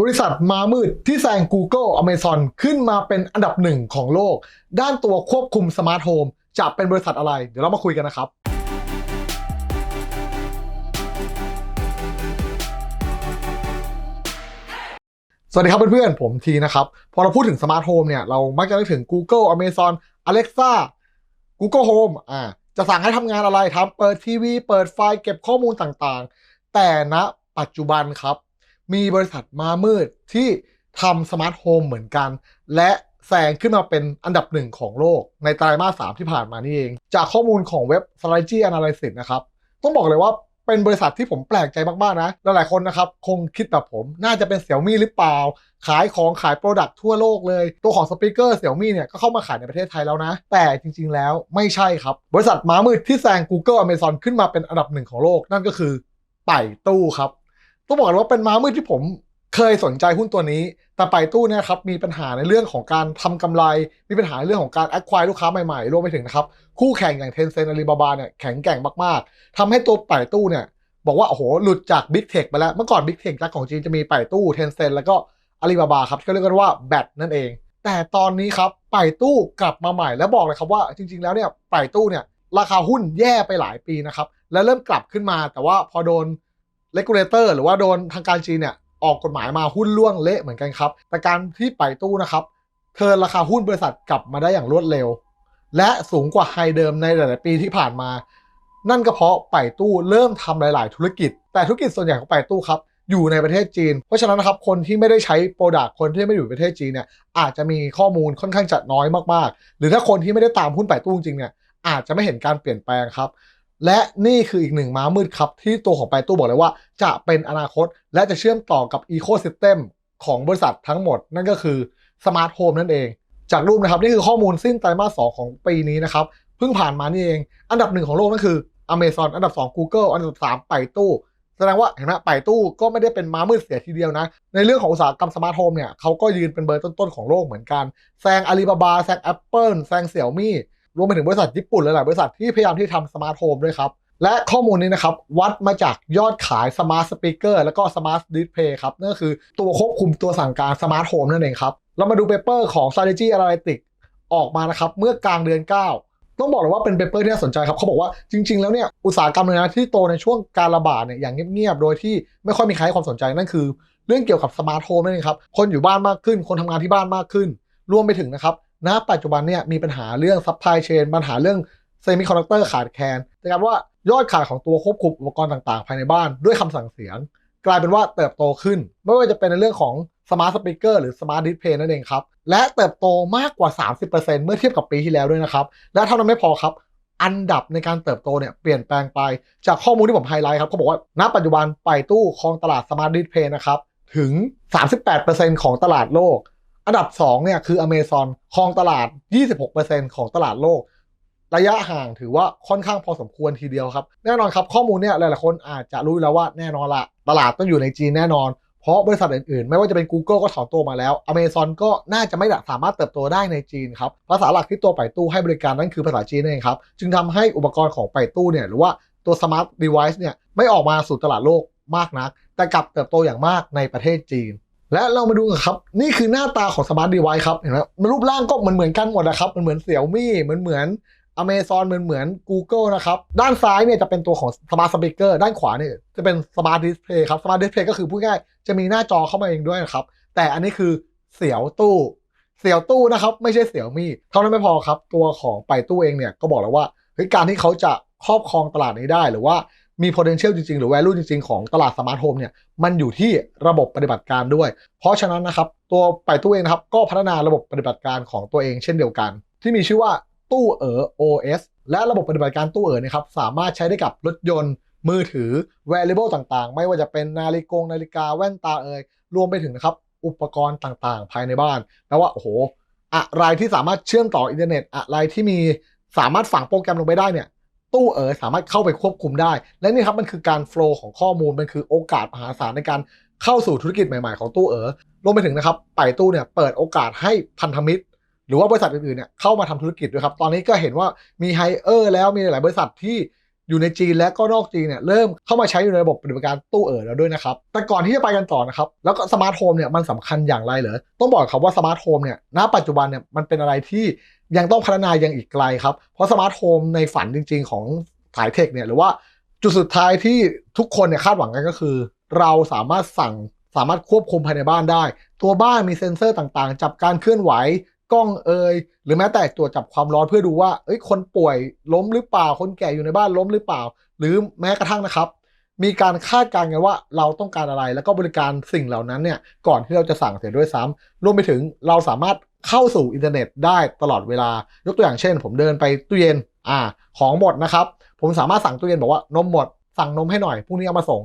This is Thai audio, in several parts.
บริษัทมามืดที่แซง Google Amazon ขึ้นมาเป็นอันดับหนึ่งของโลก ด้านตัวควบคุมสมาร์ทโฮมจะเป็นบริษัทอะไร เดี๋ยวเรามาคุยกันนะครับ สวัสดีครับเพื่อนๆ ผมทีนะครับ พอเราพูดถึงสมาร์ทโฮมเนี่ย เรามักจะนึกถึง Google Amazon Alexa Google Home อ่าจะสั่งให้ทำงานอะไรทำเปิดทีวี เปิดไฟล์เก็บข้อมูลต่างๆ แต่ณปัจจุบันครับ มีบริษัทมามืดที่ทำสมาร์ทโฮมเหมือนกัน และแซงขึ้นมาเป็นอันดับหนึ่งของโลกในไตรมาสสามที่ผ่านมานี่เอง จากข้อมูลของเว็บ Strategy Analysis นะครับ ต้องบอกเลยว่าเป็นบริษัทที่ผมแปลกใจมากๆนะ หลายๆคนนะครับ คงคิดแบบผม น่าจะเป็นเสี่ยมี่หรือเปล่า ขายของขายโปรดักต์ทั่วโลกเลย ตัวของสปีกเกอร์เสี่ยมี่เนี่ย ก็เข้ามาขายในประเทศไทยแล้วนะ แต่จริงๆแล้วไม่ใช่ครับ บริษัทม้ามืดที่แซง Google Amazon ขึ้นมาเป็นอันดับหนึ่งของโลก นั่นก็คือไป่ตู้ครับ ต้องบอกเลยว่าเป็นม้ามืดที่ผมเคยสนใจหุ้นตัวนี้ แต่ไปตู้เนี่ยครับมีปัญหาในเรื่องของการทำกำไร มีปัญหาในเรื่องของการ acquire ลูกค้าใหม่ๆ รวมไปถึงนะครับคู่แข่งอย่าง Tencent Alibaba เนี่ยแข็งแกร่งมากๆทำให้ตัวไปตู้เนี่ยบอกว่าโอ้โหหลุดจาก Big Tech ไปแล้ว เมื่อก่อน Big Tech รักของจีนจะมีไปตู้ Tencent แล้วก็ Alibaba ครับที่เขาเรียกกันว่าแบตนั่นเอง แต่ตอนนี้ครับไปตู้กลับมาใหม่แล้วบอกเลยครับว่าจริง ๆ แล้วเนี่ยไปตู้เนี่ยราคาหุ้นแย่ไปหลายปีนะครับแล้วเริ่มกลับขึ้นมาแต่ว่าพอโดน regulator หรือว่าโดนทางการจีนเนี่ยออกกฎหมายมาหุ้นล่วงเละเหมือนกันครับ แต่การที่ไปตู้นะครับเทิร์นราคาหุ้นบริษัทกลับมาได้อย่างรวดเร็ว และสูงกว่าไฮเดิมในหลาย ๆ ปีที่ผ่านมา นั่นก็เพราะไปตู้เริ่มทำหลาย ๆ ธุรกิจ แต่ธุรกิจส่วนใหญ่ของไปตู้ครับอยู่ในประเทศจีน เพราะฉะนั้นนะครับคนที่ไม่ได้ใช้โปรดักคนที่ไม่อยู่ประเทศจีนเนี่ยอาจจะมีข้อมูลค่อนข้างจะน้อยมาก ๆ หรือถ้าคนที่ไม่ได้ตามหุ้นไปตู้จริงเนี่ยอาจจะไม่เห็นการเปลี่ยนแปลงครับ และนี่คืออีกหนึ่งม้ามืดครับ ที่ตัวของไปตู้บอกเลยว่า จะเป็นอนาคตและจะเชื่อมต่อกับอีโค y ิสเต็มของบริษัททั้งหมด นั่นก็คือสมาร์ทโฮมนั่นเอง จากรูปนะครับ นี่คือข้อมูลสิ้นไตรมาส2ของปีนี้นะครับเพิ่งผ่านมานี่เอง อันดับหนึ่งของโลกนั่นคือ Amazon อันดับ 2 Google อันดับ 3 ไปตู้ แสดงว่าเห็นไหมไปตู้ก็ไม่ได้เป็นม้ามืดเสียทีเดียวนะ ในเรื่องของอุตสาหกรรมสมาร์ทโฮมเนี่ยเขาก็ยืนเป็นเบอร์ต้นๆของโลกเหมือนกันแซงอาลีบาบาแซง Apple แซงเสี่ยวมี่ รวมไปถึงบริษัทญี่ปุ่นหลายๆบริษัทที่พยายามที่ทำสมาร์ทโฮมด้วยครับ และข้อมูลนี้นะครับ วัดมาจากยอดขายสมาร์ทสปีกเกอร์แล้วก็สมาร์ทดิสเพย์ครับนั่นก็คือตัวควบคุมตัวสั่งการสมาร์ทโฮมนั่นเองครับ เรามาดูเปเปอร์ของ strategy analytics ออกมานะครับเมื่อกลางเดือน 9 ต้องบอกเลยว่าเป็นเปเปอร์ที่น่าสนใจครับเขาบอกว่าจริง ๆ แล้วเนี่ยอุตสาหกรรมเลยนะที่โตในช่วงการระบาดเนี่ยอย่างเงียบๆโดยที่ไม่ค่อยมีใครให้ความสนใจนั่นคือ เรื่องเกี่ยวกับสมาร์ทโฮมนั่นเองครับคนอยู่บ้านมากขึ้น คนทำงานที่บ้านมากขึ้น รวมไปถึงนะครับ ณปัจจุบันเนี่ยมีปัญหาเรื่องซัพพลายเชนปัญหาเรื่องเซมิคอนดักเตอร์ขาดแคลนแต่การว่ายอดขายของตัวควบคุมอุปกรณ์ต่างๆ ภายในบ้านด้วยคำสั่งเสียง กลายเป็นว่าเติบโตขึ้น ไม่ว่าจะเป็นในเรื่องของสมาร์ทสปีกเกอร์หรือสมาร์ทดิสเพย์นั่นเองครับ และเติบโตมากกว่า 30%เมื่อเทียบกับปีที่แล้วด้วยนะครับ และเท่านั้นไม่พอครับ อันดับในการเติบโตเนี่ยเปลี่ยนแปลงไปจากข้อมูลที่ผมไฮไลท์ครับเขาบอกว่าณปัจจุบันไปตู้ครองตลาดสมาร์ทดิสเพย์นะครับถึง 38%ของตลาดโลก อันดับ2เนี่ยคือ Amazon ครองตลาด 26%ของตลาดโลก ระยะห่างถือว่าค่อนข้างพอสมควรทีเดียวครับ แน่นอนครับข้อมูลเนี่ยหลายๆคนอาจจะรู้แล้วว่าแน่นอนละตลาดต้องอยู่ในจีนแน่นอน เพราะบริษัทอื่นๆ ไม่ว่าจะเป็น Google ก็ถอนตัวมาแล้ว Amazon ก็น่าจะไม่สามารถเติบโตได้ในจีนครับ ภาษาหลักที่ตัวไปตู้ให้บริการนั่นคือภาษาจีนนั่นเองครับ จึงทำให้อุปกรณ์ของไปตู้เนี่ยหรือว่าตัว Smart Device เนี่ยไม่ออกมาสู่ตลาดโลกมากนัก แต่กลับเติบโตอย่างมากในประเทศจีน และเรามาดูกันครับ นี่คือหน้าตาของ Smart Device ครับเห็นไหมมันรูปร่างก็เหมือนเหมือนกันหมดนะครับ มันเหมือนเสี่ยวมี่เหมือนเหมือน Amazon เหมือนเหมือน Google นะครับ ด้านซ้ายเนี่ยจะเป็นตัวของ Smart Speaker ด้านขวาเนี่ยจะเป็น Smart Display ครับ Smart Display ก็คือพูดง่ายจะมีหน้าจอเข้ามาเองด้วยนะครับ แต่อันนี้คือเสี่ยวตู้เสี่ยวตู้นะครับ ไม่ใช่เสี่ยวมี่เท่านั้นไม่พอครับ ตัวของไปตู้เองเนี่ยก็บอกแล้วว่าเฮ้ยการที่เขาจะครอบครองตลาดนี้ได้หรือว่า มี potential จริง ๆ หรือ value จริง ๆ ของตลาดสมาร์ทโฮมเนี่ยมันอยู่ที่ระบบปฏิบัติการด้วย เพราะฉะนั้นนะครับ ตัวไปตู้เองนะครับ ก็พัฒนาระบบปฏิบัติการของตัวเองเช่นเดียวกัน ที่มีชื่อว่าตู้เอ๋อ OS และระบบปฏิบัติการตู้เอ๋อนะครับสามารถใช้ได้กับรถยนต์มือถือ wearable ต่างๆ ไม่ว่าจะเป็นนาฬิกงนาฬิกาแว่นตาเอ่ยรวมไปถึงนะครับอุปกรณ์ต่างๆ ภายในบ้านแปลว่าโอ้โหอะไรที่สามารถเชื่อมต่ออินเทอร์เน็ตอะไรที่มีสามารถฝังโปรแกรมลงไปได้เนี่ย ตู้เอ๋อสามารถเข้าไปควบคุมได้ และนี่ครับมันคือการโฟล์ของข้อมูลมันคือโอกาสมหาศาลในการเข้าสู่ธุรกิจใหม่ๆของตู้เอ๋อรวมไปถึงนะครับไปตู้เนี่ยเปิดโอกาสให้พันธมิตร หรือว่าบริษัทอื่นๆเนี่ยเข้ามาทำธุรกิจด้วยครับตอนนี้ก็เห็นว่ามีไฮเออร์แล้วมีหลายบริษัทที่ อยู่ในจีนและก็นอกจีนเนี่ยเริ่มเข้ามาใช้อยู่ในระบบปฏิบัติการตู้เอ๋อแล้วด้วยนะครับ แต่ก่อนที่จะไปกันต่อนะครับ แล้วก็สมาร์ทโฮมเนี่ยมันสำคัญอย่างไรเหรอ ต้องบอกครับว่าสมาร์ทโฮมเนี่ยณปัจจุบันเนี่ยมันเป็นอะไรที่ยังต้องพัฒนายังอีกไกลครับ เพราะสมาร์ทโฮมในฝันจริง ๆ ของสายเทคเนี่ยหรือว่าจุดสุดท้ายที่ทุกคนเนี่ยคาดหวังกันก็คือ เราสามารถสั่งสามารถควบคุมภายในบ้านได้ ตัวบ้านมีเซ็นเซอร์ต่างๆ จับการเคลื่อนไหว กล้องเอ่ยหรือแม้แต่ตรวจจับความร้อนเพื่อดูว่าเอ้ยคนป่วยล้มหรือเปล่าคนแก่อยู่ในบ้านล้มหรือเปล่า หรือแม้กระทั่งนะครับ มีการคาดการณ์กันว่าเราต้องการอะไรแล้วก็บริการสิ่งเหล่านั้นเนี่ยก่อนที่เราจะสั่งเสร็จด้วยซ้ำรวมไปถึงเราสามารถเข้าสู่อินเทอร์เน็ตได้ตลอดเวลายกตัวอย่างเช่น ผมเดินไปตู้เย็นอ่า ของหมดนะครับ ผมสามารถสั่งตู้เย็นบอกว่านมหมดสั่งนมให้หน่อยพรุ่งนี้เอามาส่ง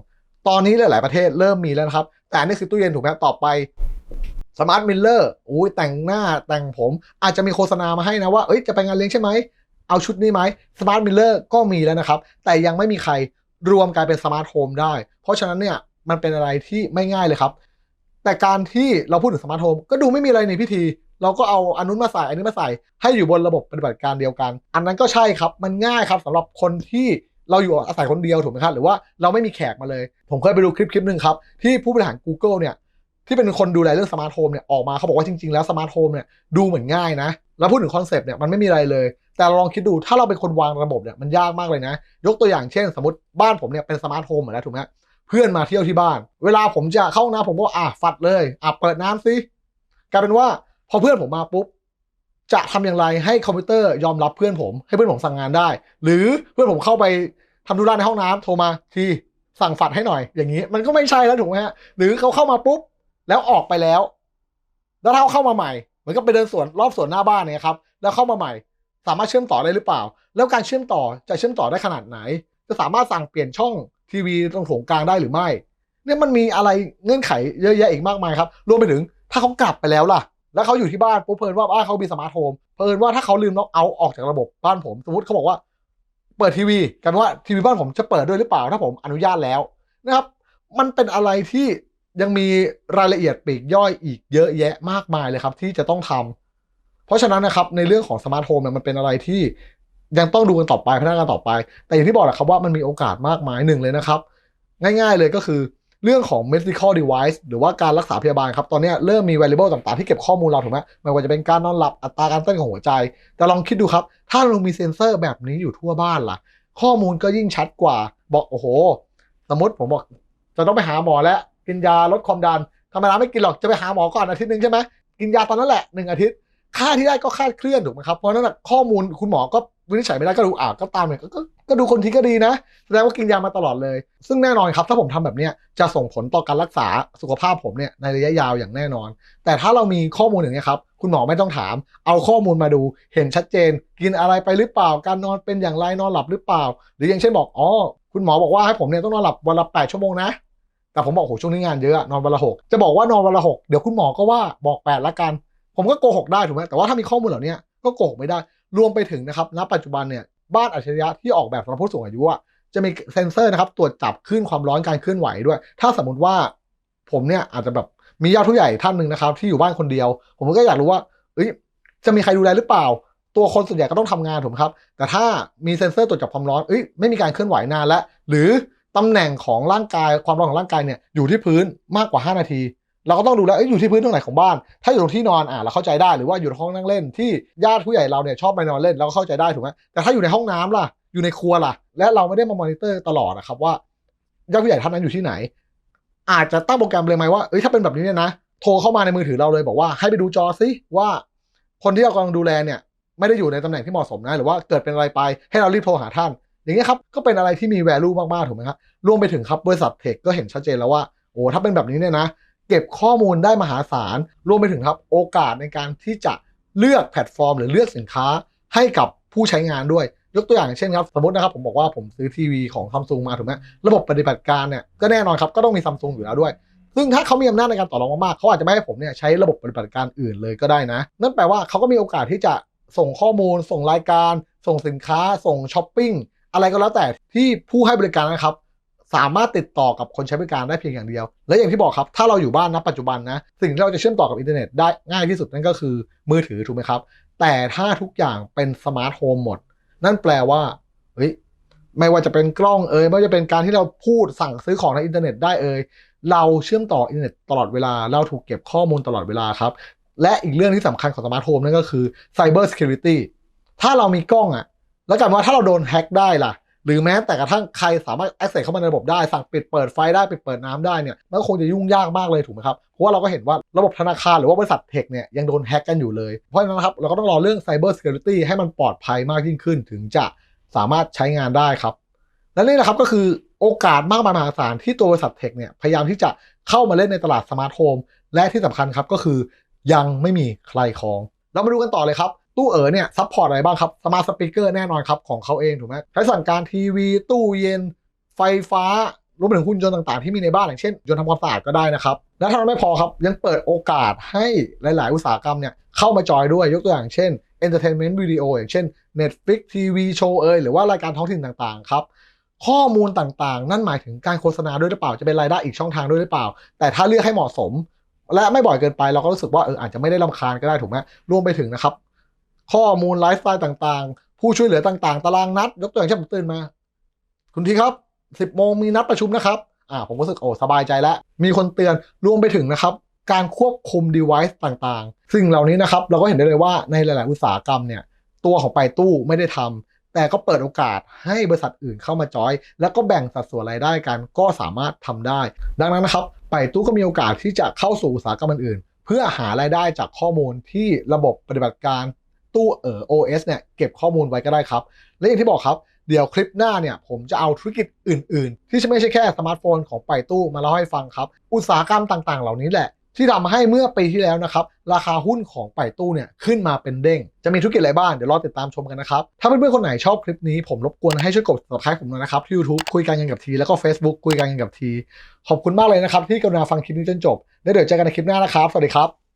ตอนนี้หลาย ๆ ประเทศเริ่มมีแล้วนะครับ แต่นี่คือตู้เย็นถูกไหมต่อไป สมาร์ทมิลเลอร์อุ้ยแต่งหน้าแต่งผม อาจจะมีโฆษณามาให้นะว่า เอ้ยจะไปงานเลี้ยงใช่ไหม เอาชุดนี้ไหมสมาร์ทมิลเลอร์ก็มีแล้วนะครับ แต่ยังไม่มีใครรวมกลายเป็นสมาร์ทโฮมได้ เพราะฉะนั้นเนี่ยมันเป็นอะไรที่ไม่ง่ายเลยครับ แต่การที่เราพูดถึงสมาร์ทโฮมก็ดูไม่มีอะไรในพิธี เราก็เอาอันนู้นมาใส่อันนี้มาใส่ ให้อยู่บนระบบปฏิบัติการเดียวกัน อันนั้นก็ใช่ครับมันง่ายครับสำหรับคนที่เราอยู่อาศัยคนเดียวถูกไหมครับหรือว่าเราไม่มีแขกมาเลย ผมเคยไปดูคลิปคลิปหนึ่งครับที่ผู้บริหาร Google เนี่ย ที่เป็นคนดูแลเรื่องสมาร์ทโฮมเนี่ยออกมาเขาบอกว่าจริง ๆ แล้วสมาร์ทโฮมเนี่ยดูเหมือนง่ายนะ แล้วพูดถึงคอนเซปต์เนี่ยมันไม่มีอะไรเลย แต่ลองคิดดูถ้าเราเป็นคนวางระบบเนี่ยมันยากมากเลยนะ ยกตัวอย่างเช่น สมมติบ้านผมเนี่ยเป็นสมาร์ทโฮมเหมือนแล้วถูกไหมเพื่อนมาเที่ยวที่บ้าน เวลาผมจะเข้าห้องน้ำผมก็อะฟัดเลยอะเปิดน้ำสิกลายเป็นว่าพอเพื่อนผมมาปุ๊บจะทำอย่างไรให้คอมพิวเตอร์ยอมรับเพื่อนผม ให้เพื่อนผมสั่งงานได้ หรือเพื่อนผมเข้าไปทำธุระในห้องน้ำโทรมาทีสั่งฝัดให้หน่อยอย่างนี้ มันก็ไม่ใช่แล้วถูกไหมฮะหรือเขาเข้ามาปุ๊บ แล้วออกไปแล้ว แล้วถ้าเขาเข้ามาใหม่เหมือนกับไปเดินสวนรอบสวนหน้าบ้านเนี่ยครับ แล้วเข้ามาใหม่ สามารถเชื่อมต่อได้หรือเปล่า แล้วการเชื่อมต่อจะเชื่อมต่อได้ขนาดไหน จะสามารถสั่งเปลี่ยนช่องทีวีตรงโถงกลางได้หรือไม่ เนี่ยมันมีอะไรเงื่อนไขเยอะแยะอีกมากมายครับรวมไปถึงถ้าเขากลับไปแล้วล่ะ แล้วเขาอยู่ที่บ้านปุ๊บเพลินว่าบ้านเขามีสมาร์ทโฮมเพลินว่าถ้าเขาลืมน็อกเอาออกจากระบบบ้านผมสมมติเขาบอกว่า เปิดทีวีกันว่าทีวีบ้านผมจะเปิดด้วยหรือเปล่าถ้าผมอนุญาตแล้วนะครับ มันเป็นอะไรที่ ยังมีรายละเอียดปลีกย่อยอีกเยอะแยะมากมายเลยครับ ที่จะต้องทำเพราะฉะนั้นนะครับในเรื่องของสมาร์ทโฮมเนี่ยมันเป็นอะไรที่ยังต้องดูกันต่อไปพัฒนากันต่อไป แต่อย่างที่บอกแหละครับว่ามันมีโอกาสมากมายหนึ่งเลยนะครับ ง่ายๆเลยก็คือเรื่องของ medical device หรือว่าการรักษาพยาบาลครับ ตอนนี้เริ่มมี variable ต่างๆ ที่เก็บข้อมูลเราถูกไหมไม่ว่าจะเป็นการนอนหลับอัตราการเต้นของหัวใจ แต่ลองคิดดูครับ ถ้าเรามีเซ็นเซอร์แบบนี้อยู่ทั่วบ้านล่ะ ข้อมูลก็ยิ่งชัดกว่า บอกโอ้โห สมมติผมบอกจะต้องไปหาหมอแล้ว กินยาลดความดันธรรมดาไม่กินหรอกจะไปหาหมอก่อนอาทิตย์หนึ่งใช่ไหมกินยาตอนนั้นแหละหนึ่งอาทิตย์ค่าที่ได้ก็คาดเคลื่อนถูกไหมครับเพราะนั้นนะข้อมูลคุณหมอก็วินิจฉัยไม่ได้ก็ดูอ่าก็ตามเนี่ยก็ก็ก็ดูคนที่ก็ดีนะแสดงว่ากินยามาตลอดเลย ซึ่งแน่นอนครับถ้าผมทำแบบนี้จะส่งผลต่อการรักษาสุขภาพผมเนี่ยในระยะยาวอย่างแน่นอน แต่ถ้าเรามีข้อมูลอย่างนี้ยครับคุณหมอไม่ต้องถาม เอาข้อมูลมาดูเห็นชัดเจน กินอะไรไปหรือเปล่า การนอนเป็นอย่างไรนอนหลับหรือเปล่า หรืออย่างเช่นบอกอ๋อคุณหมอบอกว่าให้ผมเนี่ยต้องนอนหลับวันละแปดชั่วโมงนะ แต่ผมบอกโหช่วงนี้งานเยอะนอนวันละหกจะบอกว่านอนวันละหกเดี๋ยวคุณหมอก็ว่าบอกแปดละกัน ผมก็โกหกได้ถูกไหมแต่ว่าถ้ามีข้อมูลเหล่านี้ก็โกหกไม่ได้ รวมไปถึงนะครับณปัจจุบันเนี่ยบ้านอัจฉริยะที่ออกแบบสำหรับผู้สูงอายุอะจะมีเซ็นเซอร์นะครับตรวจจับคลื่นความร้อนการเคลื่อนไหวด้วย ถ้าสมมติว่าผมเนี่ยอาจจะแบบมีญาติผู้ใหญ่ท่านหนึ่งนะครับ ที่อยู่บ้านคนเดียว ผมก็อยากรู้ว่าเอ้ยจะมีใครดูแลหรือเปล่า ตัวคนส่วนใหญ่ก็ต้องทำงานถูกไหมครับ แต่ถ้ามีเซ็นเซอร์ตรวจจับความร้อนเอ้ยไม่มีการเคลื่อนไหวนานแล้วหรือ ตำแหน่งของร่างกายความร้อนของร่างกายเนี่ยอยู่ที่พื้นมากกว่า 5 นาที เราก็ต้องดูแลเอ้ยอยู่ที่พื้นตรงไหนของบ้าน ถ้าอยู่ตรงที่นอนอะเราเข้าใจได้หรือว่าอยู่ในห้องนั่งเล่นที่ญาติผู้ใหญ่เราเนี่ยชอบไปนอนเล่นเราก็เข้าใจได้ถูกไหมแต่ถ้าอยู่ในห้องน้ำล่ะอยู่ในครัวล่ะ และเราไม่ได้มามอนิเตอร์ตลอดนะครับว่าญาติผู้ใหญ่ท่านนั้นอยู่ที่ไหน อาจจะตั้งโปรแกรมเลยไหมว่าเอ้ยถ้าเป็นแบบนี้เนี่ยนะโทรเข้ามาในมือถือเราเลยบอกว่าให้ไปดูจอซิว่า คนที่เรากำลังดูแลเนี่ยไม่ได้อยู่ในตำแหน่งที่เหมาะสมนะหรือว่าเกิดเป็นอะไรไปให้เรารีบโทรหาท่าน อย่างนี้ยครับก็เป็นอะไรที่มี value มากๆถูกไหมครับรวมไปถึงครับบริษัทเทคก็เห็นชัดเจนแล้วว่าโอ้ถ้าเป็นแบบนี้เนี่ยนะ เก็บข้อมูลได้มหาศาลรวมไปถึงครับโอกาสในการที่จะเลือกแพลตฟอร์ม หรือเลือกสินค้าให้กับผู้ใช้งานด้วยยกตัวอย่างเช่นครับ สมมตินะครับผมบอกว่าผมซื้อทีวีของซัมซุงมาถูกไหมระบบปฏิบัติการเนี่ยก็แน่นอนครับก็ต้องมีซัมซุงอยู่แล้วด้วย ซึ่งถ้าเขามีอำนาจในการต่อรองมากๆเขาอาจจะไม่ให้ผมเนี่ยใช้ระบบปฏิบัติการอื่นเลยก็ได้นะ นั่นแปลว่าเขาก็มีโอกาสที่จะส่งข้อมูล ส่งรายการ ส่งสินค้า ส่งช้อปปิ้ง อะไรก็แล้วแต่ที่ผู้ให้บริการนะครับ สามารถติดต่อกับคนใช้บริการได้เพียงอย่างเดียว และอย่างที่บอกครับ ถ้าเราอยู่บ้านณปัจจุบันนะ สิ่งที่เราจะเชื่อมต่อกับอินเทอร์เน็ตได้ง่ายที่สุดนั่นก็คือมือถือถูกไหมครับ แต่ถ้าทุกอย่างเป็นสมาร์ทโฮมหมด นั่นแปลว่าเฮ้ยไม่ว่าจะเป็นกล้องเอ่ยไม่ว่าจะเป็นการที่เราพูดสั่งซื้อของในอินเทอร์เน็ตได้เอ่ยเราเชื่อมต่ออินเทอร์เน็ตตลอดเวลา เราถูกเก็บข้อมูลตลอดเวลาครับ และอีกเรื่องที่สำคัญของสมาร์ทโฮมนั่นก็คือ Cyber Security ถ้าเรามีกล้องอะ แล้วกันว่าถ้าเราโดนแฮ็กได้ล่ะ หรือแม้แต่กระทั่งใครสามารถ access เข้ามาในระบบได้สั่งปิดเปิดไฟได้ปิดเปิดน้ำได้เนี่ยมันก็คงจะยุ่งยากมากเลยถูกไหมครับเพราะว่าเราก็เห็นว่าระบบธนาคารหรือว่าบริษัทเทคเนี่ยยังโดนแฮ็กกันอยู่เลยเพราะฉะนั้นครับเราก็ต้องรอเรื่อง Cyber Security ให้มันปลอดภัยมากยิ่งขึ้น ถึงจะสามารถใช้งานได้ครับ และนี่แหละครับก็คือโอกาสมากมายมหาศาลที่ตัวบริษัทเทคเนี่ยพยายามที่จะเข้ามาเล่นในตลาดสมาร์ทโฮมและที่สำคัญครับก็คือยังไม่มีใครครอง เรามาดูกันต่อเลยครับ ตู้เอ๋อเนี่ยซัพพอร์ตอะไรบ้างครับสมาร์ทสปีกเกอร์แน่นอนครับของเขาเองถูกไหมใช้สั่งการทีวี ตู้เย็น ไฟฟ้ารวมไปถึงหุ่นยนต์ต่างๆ ที่มีในบ้านอย่างเช่นยนต์ทำความสะอาดก็ได้นะครับ และถ้ามันไม่พอครับยังเปิดโอกาสให้หลาย ๆ อุตสาหกรรมเนี่ยเข้ามาจอยด้วยยกตัวอย่างเช่น Entertainment Video อย่างเช่น Netflix TV Show เอยหรือว่ารายการท้องถิ่นต่างๆครับข้อมูลต่างๆ นั่นหมายถึงการโฆษณาด้วยหรือเปล่าจะเป็นรายได้อีกช่องทางด้วยหรือเปล่า แต่ถ้าเลือกให้เหมาะสม และไม่บ่อยเกินไปเราก็รู้สึกว่าเอออาจจะไม่ได้ลำคาญก็ได้ถูกไหมรวมไปถึงนะครับ ข้อมูลไลฟ์สไตล์ต่างๆ ผู้ช่วยเหลือต่างๆ ตารางนัด ยกตัวอย่างเช่นผมตื่นมา คุณทีครับ10โมงมีนัดประชุมนะครับ อ่า ผมรู้สึกโอ้สบายใจแล้ว มีคนเตือนรวมไปถึงนะครับ การควบคุม device ต่างๆสิ่งเหล่านี้นะครับ เราก็เห็นได้เลยว่าในหลาย ๆ อุตสาหกรรมเนี่ย ตัวของไปตู้ไม่ได้ทำแต่ก็เปิดโอกาสให้บริษัทอื่นเข้ามาจอย แล้วก็แบ่งสัดส่วนรายได้กันก็สามารถทำได้ ดังนั้นนะครับ ไปตู้ก็มีโอกาสที่จะเข้าสู่อุตสาหกรรมอื่น เพื่อหารายได้จากข้อมูลที่ระบบปฏิบัติการ ตู้เอ่อ OS เนี่ยเก็บข้อมูลไว้ก็ได้ครับ และอย่างที่บอกครับ เดี๋ยวคลิปหน้าเนี่ยผมจะเอาธุรกิจอื่น ๆ ที่ไม่ใช่แค่สมาร์ทโฟนของไปตู้มาเล่าให้ฟังครับ อุตสาหกรรมต่างๆ เหล่านี้แหละ ที่ทำให้เมื่อปีที่แล้วนะครับ ราคาหุ้นของไปตู้เนี่ยขึ้นมาเป็นเด้ง จะมีธุรกิจอะไรบ้างเดี๋ยวรอติดตามชมกันนะครับ ถ้าเพื่อนๆคนไหนชอบคลิปนี้ผมรบกวนให้ช่วยกด subscribe ผมหน่อยนะครับที่ YouTube คุยกันกันกับทีแล้วก็ Facebook คุยกันกันกับทีขอบคุณมากเลยนะครับที่กรุณาฟังคลิปนี้จนจบแล้วเดี๋ยวเจอกันในคลิปหน้านะครับสวัสดีครับ